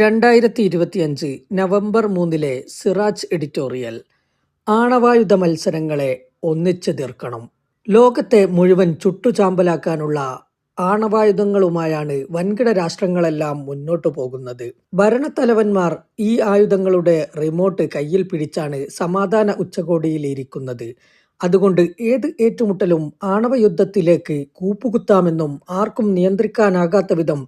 രണ്ടായിരത്തി ഇരുപത്തിയഞ്ച് നവംബർ മൂന്നിലെ സിറാജ് എഡിറ്റോറിയൽ ആണവായുധ മത്സരങ്ങളെ ഒന്നിച്ചു തീർക്കണം. ലോകത്തെ മുഴുവൻ ചുട്ടുചാമ്പലാക്കാനുള്ള ആണവായുധങ്ങളുമായാണ് വൻകിട രാഷ്ട്രങ്ങളെല്ലാം മുന്നോട്ടു പോകുന്നത്. ഭരണത്തലവന്മാർ ഈ ആയുധങ്ങളുടെ റിമോട്ട് കയ്യിൽ പിടിച്ചാണ് സമാധാന ഉച്ചകോടിയിൽ ഇരിക്കുന്നത് അതുകൊണ്ട് ഏത് ഏറ്റുമുട്ടലും ആണവയുദ്ധത്തിലേക്ക് കൂപ്പുകുത്താമെന്നും ആർക്കും നിയന്ത്രിക്കാനാകാത്ത വിധം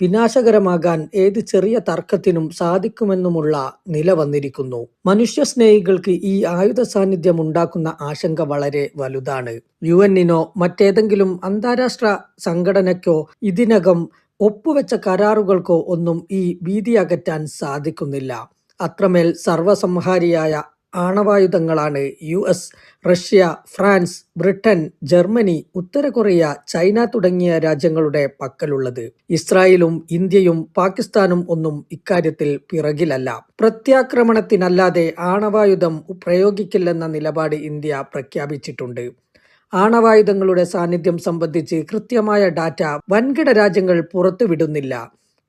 വിനാശകരമാകാൻ ഏത് ചെറിയ തർക്കത്തിനും സാധിക്കുമെന്നുമുള്ള നില വന്നിരിക്കുന്നു. മനുഷ്യസ്നേഹികൾക്ക് ഈ ആയുധ സാന്നിധ്യം ഉണ്ടാക്കുന്ന ആശങ്ക വളരെ വലുതാണ്. യു എന്നിനോ മറ്റേതെങ്കിലും അന്താരാഷ്ട്ര സംഘടനയ്ക്കോ ഇതിനകം ഒപ്പുവെച്ച കരാറുകൾക്കോ ഒന്നും ഈ ഭീതി അകറ്റാൻ സാധിക്കുന്നില്ല. അത്രമേൽ സർവസംഹാരിയായ ആണവായുധങ്ങളാണ് U S Russia France Britain Germany ഉത്തര കൊറിയ ചൈന തുടങ്ങിയ രാജ്യങ്ങളുടെ പക്കലുള്ളത്. ഇസ്രായേലും ഇന്ത്യയും പാകിസ്ഥാനും ഒന്നും ഇക്കാര്യത്തിൽ പിറകിലല്ല. പ്രത്യാക്രമണത്തിനല്ലാതെ ആണവായുധം പ്രയോഗിക്കില്ലെന്ന നിലപാട് ഇന്ത്യ പ്രഖ്യാപിച്ചിട്ടുണ്ട്. ആണവായുധങ്ങളുടെ സാന്നിധ്യം സംബന്ധിച്ച് കൃത്യമായ ഡാറ്റ വൻകിട രാജ്യങ്ങൾ പുറത്തുവിടുന്നില്ല.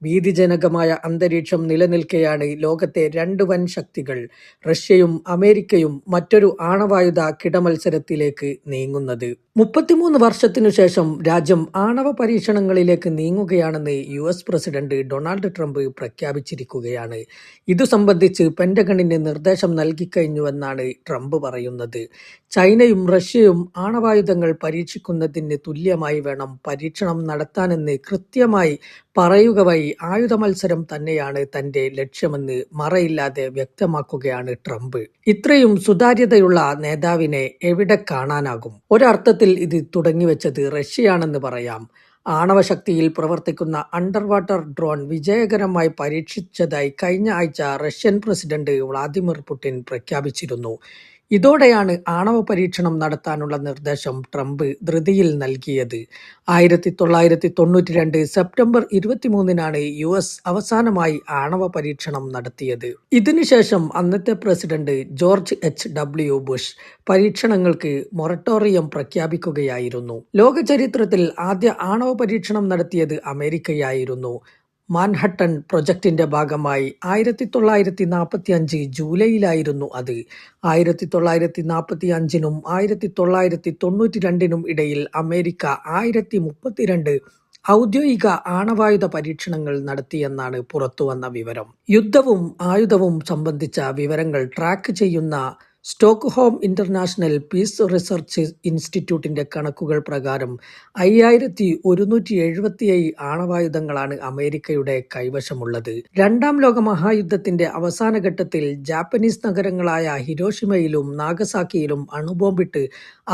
ഭീതിജനകമായ അന്തരീക്ഷം നിലനിൽക്കെയാണ് ലോകത്തെ രണ്ട് വൻ ശക്തികൾ റഷ്യയും അമേരിക്കയും മറ്റൊരു ആണവായുധ കിടമത്സരത്തിലേക്ക് നീങ്ങുന്നത്. മുപ്പത്തിമൂന്ന് വർഷത്തിനു ശേഷം രാജ്യം ആണവ പരീക്ഷണങ്ങളിലേക്ക് നീങ്ങുകയാണെന്ന് U S president Donald Trump പ്രഖ്യാപിച്ചിരിക്കുകയാണ്. ഇതു സംബന്ധിച്ച് പെന്റഗണിന് നിർദ്ദേശം നൽകിക്കഴിഞ്ഞുവെന്നാണ് ട്രംപ് പറയുന്നത്. ചൈനയും റഷ്യയും ആണവായുധങ്ങൾ പരീക്ഷിക്കുന്നതിന് തുല്യമായി വേണം പരീക്ഷണം നടത്താനെന്ന് കൃത്യമായി പറയുക വഴി ആയുധ മത്സരം തന്നെയാണ് തന്റെ ലക്ഷ്യമെന്ന് മറയില്ലാതെ വ്യക്തമാക്കുകയാണ് ട്രംപ്. ഇത്രയും സുതാര്യതയുള്ള നേതാവിനെ എവിടെ കാണാനാകും? ഒരർത്ഥത്തിൽ ഇത് തുടങ്ങിവെച്ചത് റഷ്യയാണെന്ന് പറയാം. ആണവശക്തിയിൽ പ്രവർത്തിക്കുന്ന അണ്ടർവാട്ടർ ഡ്രോൺ വിജയകരമായി പരീക്ഷിച്ചതായി കഴിഞ്ഞ ആഴ്ച റഷ്യൻ പ്രസിഡന്റ് വ്ളാദിമിർ പുടിൻ പ്രഖ്യാപിച്ചിരുന്നു. ഇതോടെയാണ് ആണവ പരീക്ഷണം നടത്താനുള്ള നിർദ്ദേശം ട്രംപ് ധൃതിയിൽ നൽകിയത്. ആയിരത്തി തൊള്ളായിരത്തി തൊണ്ണൂറ്റി രണ്ട് സെപ്റ്റംബർ ഇരുപത്തിമൂന്നിനാണ് യു എസ് അവസാനമായി ആണവ പരീക്ഷണം നടത്തിയത്. ഇതിനുശേഷം അന്നത്തെ president George H. W. Bush പരീക്ഷണങ്ങൾക്ക് moratorium പ്രഖ്യാപിക്കുകയായിരുന്നു. ലോകചരിത്രത്തിൽ ആദ്യ ആണവ പരീക്ഷണം നടത്തിയത് അമേരിക്കയായിരുന്നു. മാൻഹട്ടൻ പ്രൊജക്ടിന്റെ ഭാഗമായി ആയിരത്തി തൊള്ളായിരത്തി നാൽപ്പത്തി അഞ്ച് ജൂലൈയിലായിരുന്നു അത്. ആയിരത്തി തൊള്ളായിരത്തി നാൽപ്പത്തി അഞ്ചിനും ആയിരത്തി തൊള്ളായിരത്തി തൊണ്ണൂറ്റി രണ്ടിനും ഇടയിൽ അമേരിക്ക ആയിരത്തി മുപ്പത്തിരണ്ട് ഔദ്യോഗിക ആണവായുധ പരീക്ഷണങ്ങൾ നടത്തിയെന്നാണ് പുറത്തുവന്ന വിവരം. യുദ്ധവും ആയുധവും സംബന്ധിച്ച വിവരങ്ങൾ ട്രാക്ക് ചെയ്യുന്ന സ്റ്റോക്ക്ഹോം ഇന്റർനാഷണൽ പീസ് റിസർച്ച് ഇൻസ്റ്റിറ്റ്യൂട്ടിന്റെ കണക്കുകൾ പ്രകാരം അയ്യായിരത്തി ഒരുന്നൂറ്റി എഴുപത്തിയേഴ് ആണവായുധങ്ങളാണ് അമേരിക്കയുടെ കൈവശമുള്ളത്. രണ്ടാം ലോക മഹായുദ്ധത്തിന്റെ അവസാന ഘട്ടത്തിൽ ജാപ്പനീസ് നഗരങ്ങളായ ഹിരോഷിമയിലും നാഗസാക്കിയിലും അണുബോംബിട്ട്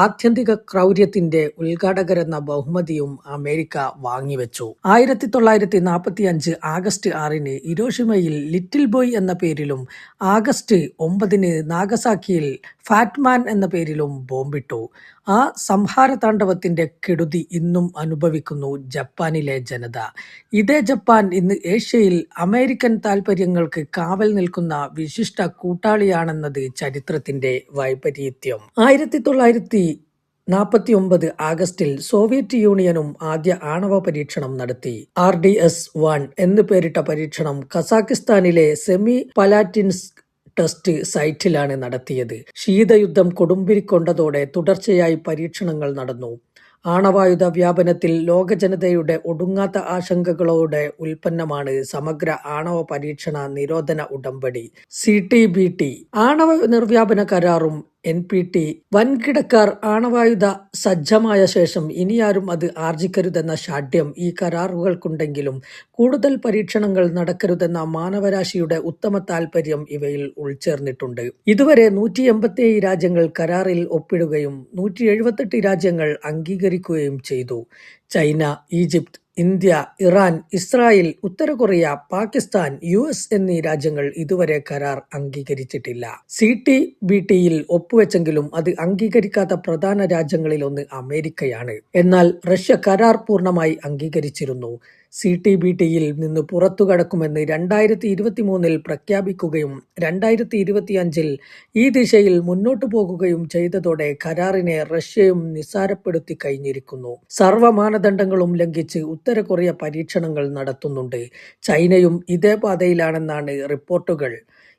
ആത്യന്തിക ക്രൗര്യത്തിന്റെ ഉദ്ഘാടകരെന്ന ബഹുമതിയും അമേരിക്ക വാങ്ങിവെച്ചു. ആയിരത്തി തൊള്ളായിരത്തി നാൽപ്പത്തി അഞ്ച് ആഗസ്റ്റ് ആറിന് ഹിരോഷിമയിൽ ലിറ്റിൽ ബോയ് എന്ന പേരിലും ആഗസ്റ്റ് ഒമ്പതിന് നാഗസാക്കിയിൽ ഫാറ്റ്മാൻ എന്ന പേരിലും ബോംബിട്ടു. ആ സംഹാരതാണ്ഡവത്തിന്റെ കെടുതി ഇന്നും അനുഭവിക്കുന്നു ജപ്പാനിലെ ജനത. ഇതേ ജപ്പാൻ ഇന്ന് ഏഷ്യയിൽ അമേരിക്കൻ താൽപര്യങ്ങൾക്ക് കാവൽ നിൽക്കുന്ന വിശിഷ്ട കൂട്ടാളിയാണെന്നത് ചരിത്രത്തിന്റെ വൈപരീത്യം. ആയിരത്തി തൊള്ളായിരത്തി നാൽപ്പത്തി ഒമ്പത് ആഗസ്റ്റിൽ സോവിയറ്റ് യൂണിയനും ആദ്യ ആണവ പരീക്ഷണം നടത്തി. ആർ ഡി എസ് വൺ എന്ന് പേരിട്ട പരീക്ഷണം കസാക്കിസ്ഥാനിലെ സെമി പലാറ്റിൻസ്ക് ടെസ്റ്റ് സൈറ്റിലാണ് നടത്തിയത്. ശീതയുദ്ധം കൊടുമ്പിരിക്കൊണ്ടതോടെ തുടർച്ചയായി പരീക്ഷണങ്ങൾ നടന്നു. ആണവായുധ വ്യാപനത്തിൽ ലോകജനതയുടെ ഒടുങ്ങാത്ത ആശങ്കകളോടെ ഉൽപ്പന്നമാണ് സമഗ്ര ആണവ പരീക്ഷണ നിരോധന ഉടമ്പടി. C T B T. ആണവ നിർവ്യാപന കരാറും എൻ പി ടി വൻകിടക്കാർ ആണവായുധ സജ്ജമായ ശേഷം ഇനിയാരും അത് ആർജിക്കരുതെന്ന ഷാഠ്യം ഈ കരാറുകൾക്കുണ്ടെങ്കിലും കൂടുതൽ പരീക്ഷണങ്ങൾ നടക്കരുതെന്ന മാനവരാശിയുടെ ഉത്തമ താൽപര്യം ഇവയിൽ ഉൾച്ചേർന്നിട്ടുണ്ട്. ഇതുവരെ നൂറ്റി എൺപത്തിയേഴ് രാജ്യങ്ങൾ കരാറിൽ ഒപ്പിടുകയും നൂറ്റി എഴുപത്തെട്ട് രാജ്യങ്ങൾ അംഗീകരിക്കുകയും ചെയ്തു. China Egypt India Iran Israel ഉത്തര കൊറിയ പാകിസ്ഥാൻ യു എസ് എന്നീ രാജ്യങ്ങൾ ഇതുവരെ കരാർ അംഗീകരിച്ചിട്ടില്ല. സി ടി ബി ടിയിൽ ഒപ്പുവെച്ചെങ്കിലും അത് അംഗീകരിക്കാത്ത പ്രധാന രാജ്യങ്ങളിലൊന്ന് അമേരിക്കയാണ്. എന്നാൽ റഷ്യ കരാർ പൂർണമായി അംഗീകരിച്ചിരുന്നു. സി ടി ബി ടിയിൽ നിന്ന് പുറത്തുകടക്കുമെന്ന് രണ്ടായിരത്തി ഇരുപത്തി മൂന്നിൽ പ്രഖ്യാപിക്കുകയും രണ്ടായിരത്തി ഇരുപത്തിയഞ്ചിൽ ഈ ദിശയിൽ മുന്നോട്ടു പോകുകയും ചെയ്തതോടെ കരാറിനെ റഷ്യയും നിസ്സാരപ്പെടുത്തി കഴിഞ്ഞിരിക്കുന്നു. സർവ മാനദണ്ഡങ്ങളും ലംഘിച്ച് ഉത്തര കൊറിയ പരീക്ഷണങ്ങൾ നടത്തുന്നുണ്ട്. ചൈനയും ഇതേ പാതയിലാണെന്നാണ് റിപ്പോർട്ടുകൾ.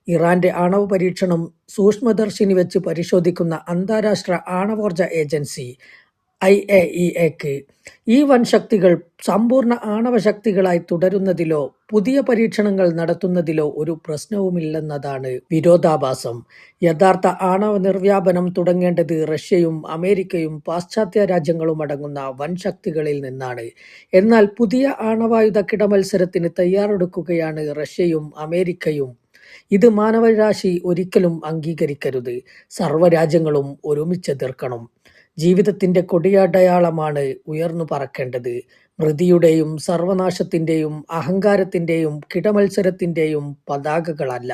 ഇറാന്റെ ആണവ പരീക്ഷണം സൂക്ഷ്മദർശിനി വെച്ച് പരിശോധിക്കുന്ന അന്താരാഷ്ട്ര ആണവോർജ ഏജൻസി ഐ എ ഇ എക്ക് ഈ വൻശക്തികൾ സമ്പൂർണ ആണവശക്തികളായി തുടരുന്നതിലോ പുതിയ പരീക്ഷണങ്ങൾ നടത്തുന്നതിലോ ഒരു പ്രശ്നവുമില്ലെന്നതാണ് വിരോധാഭാസം. യഥാർത്ഥ ആണവ നിർവ്യാപനം തുടങ്ങേണ്ടത് റഷ്യയും അമേരിക്കയും പാശ്ചാത്യ രാജ്യങ്ങളും അടങ്ങുന്ന വൻശക്തികളിൽ നിന്നാണ്. എന്നാൽ പുതിയ ആണവായുധ കിടമത്സരത്തിന് തയ്യാറെടുക്കുകയാണ് റഷ്യയും അമേരിക്കയും. ഇത് മാനവരാശി ഒരിക്കലും അംഗീകരിക്കരുത്. സർവരാജ്യങ്ങളും ഒരുമിച്ചെതിർക്കണം ജീവിതത്തിന്റെ കൊടിയടയാളമാണ് ഉയർന്നു പറക്കേണ്ടത്. മൃതിയുടെയും സർവനാശത്തിന്റെയും അഹങ്കാരത്തിന്റെയും കിടമത്സരത്തിന്റെയും പതാകകളല്ല.